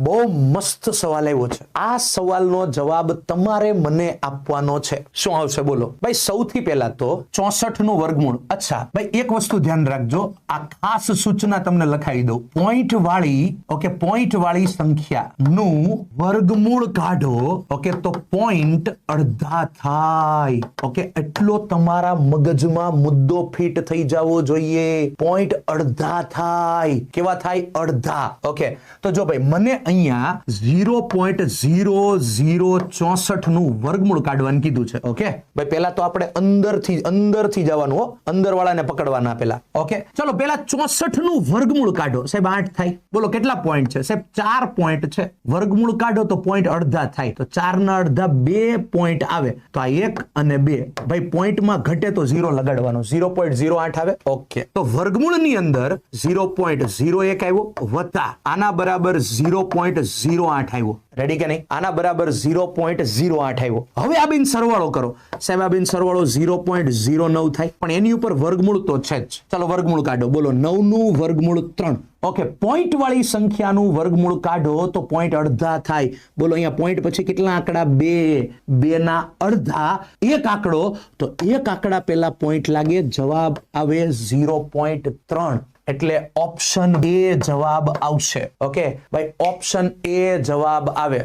બહુ મસ્ત સવાલ આવ્યો છે. આ સવાલનો જવાબ તમારે મને આપવાનો છે. શું આવશે? બોલો. ભાઈ, સૌથી પહેલા તો ચોસઠનું વર્ગમૂળ. અચ્છા, ભાઈ, એક વસ્તુ ધ્યાન રાખજો. આ ખાસ સૂચના તમને લખાવી દઉં. પોઈન્ટ વાળી, ઓકે, પોઈન્ટ વાળી સંખ્યા નું વર્ગમૂળ કાઢો. ઓકે, તો પોઈન્ટ અડધા થાય. ઓકે, એટલો તમારા મગજમાં મુદ્દો ફિટ થઈ જવો જોઈએ. પોઈન્ટ અડધા થાય. કેવા થાય? અડધા. ઓકે, તો જો ભાઈ, મને અહીંયા ઝીરો પોઈન્ટ ઝીરો ઝીરો ચોસઠનું વર્ગમૂળ કાઢવાનું કીધું છે ઓકે ભાઈ, પહેલા તો આપણે અંદરથી અંદરથી જવાનું, હો. અંદર વાળાને પકડવાના પેલા ઓકે ચલો પેલા ચોસઠનું વર્ગમૂળ કાઢો. સાહેબ, આઠ થાય. બોલો, કેટલા પોઈન્ટ છે? સાહેબ, ચાર પોઈન્ટ છે. વર્ગમૂળ કાઢો તો પોઈન્ટ અડધા થાય. તો ચાર ના અડધા બે પોઈન્ટ આવે. તો આ એક અને બે. ભાઈ પોઈન્ટમાં ઘટે તો ઝીરો લગાડવાનો. ઝીરો પોઈન્ટ ઝીરો આઠ આવે. ઓકે તો વર્ગમૂળની અંદર ઝીરો પોઈન્ટ ઝીરો એક આવ્યો. વત્તા. આના બરાબર ઝીરો પોઈન્ટ ઝીરો આઠ આવ્યો. રેડી કે નહીં? આના બરાબર ઝીરો પોઈન્ટ ઝીરો આઠ આવ્યો. હવે આ બિન સરવાળો કરો. સાહેબ, આ બિન સરવાળો ઝીરો પોઈન્ટ ઝીરો નવ થાય. પણ એની ઉપર વર્ગમૂળ તો છે જ. ચાલો વર્ગમૂળ કાઢો. બોલો નવનું વર્ગમૂળ ત્રણ. ઓકે પોઈન્ટ વાળી સંખ્યાનું વર્ગમૂળ કાઢો તો પોઈન્ટ અડધા થાય. બોલો, અહીંયા પોઈન્ટ પછી કેટલા આંકડા? બે. બે ના અડધા. એક આંકડો. તો એક આંકડા પહેલા પોઈન્ટ લાગે. જવાબ આવે ઝીરો પોઈન્ટ ત્રણ. એટલે ઓપ્શન એ જવાબ આવશે. ઓકે ભાઈ ઓપ્શન એ જવાબ આવે.